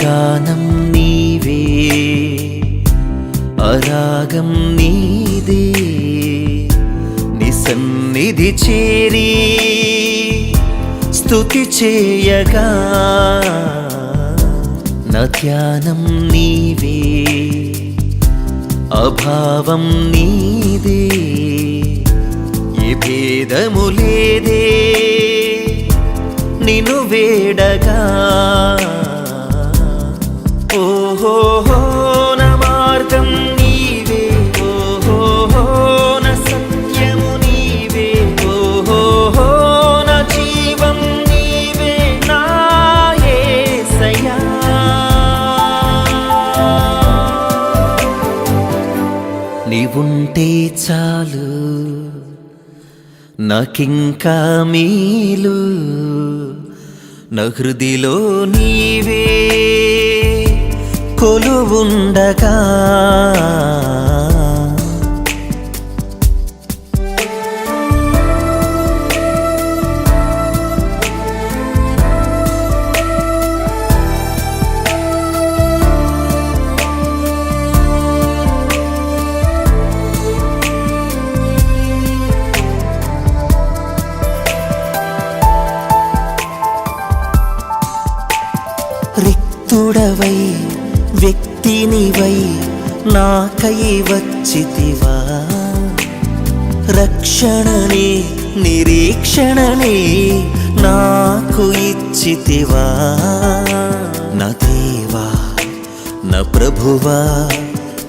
గానం నీవే అరాగం నీదే నిసన్నిధి చేరి స్థుతి చేయగా నా ధ్యానం నీవే అభావం నీదే ఏ భేదము లేదే నిను వేడగా ఓహో నా మార్గం నీవే. ఓహో నా సత్యము నీవే. ఓహో నా జీవం నీవే. నా యేసయ్యా నీవుంటే చాలు నాకింకా మేలు నా హృదిలో నీవే. కొలువుండగా రిక్తుడవై వ్యక్తినివై నాకై వచ్చితివా? రక్షణనే నిరీక్షణనే నాకు ఇచ్చితివా? నా దేవా నా ప్రభువా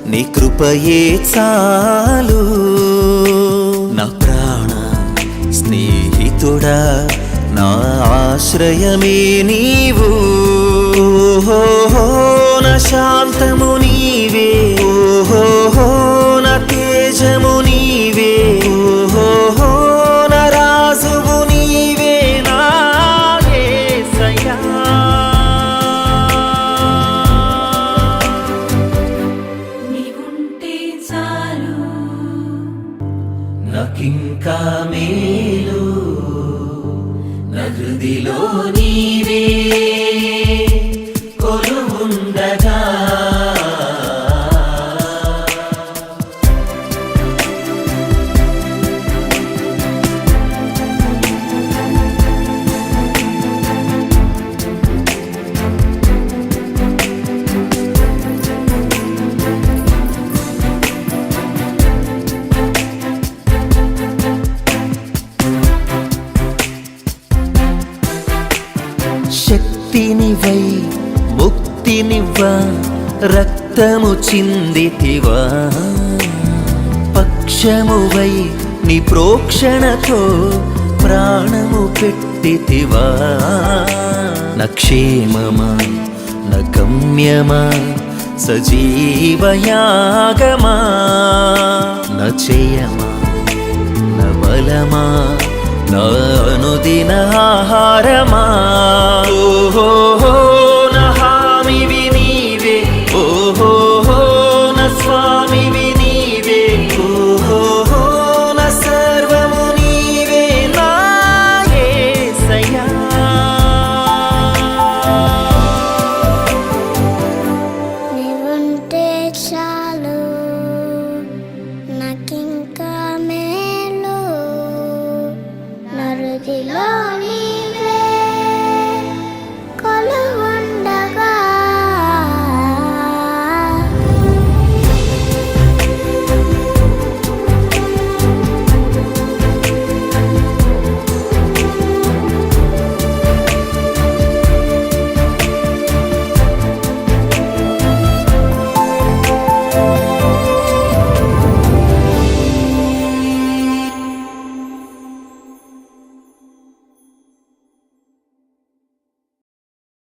నీ కృపయే చాలు. నా ప్రాణ స్నేహితుడా నా ఆశ్రయమే నీవు. శాంతము నీవే. ఓహో నా తేజము నీవే. ఓహో నా రాజువు నీవే. నా యేసయ్యా నీవుంటే చాలు. నాకింకా మేలు. నా హృదిలో నీవే. ముక్తినివ్వ రక్తము చిందితివా. పక్షమువై నీ ప్రోక్షణతో ప్రాణము పెట్టితివా. నక్షేమమా నగమ్యమా సజీవయాగమా నా చేయమా నా బలమా ఆహారమా. love.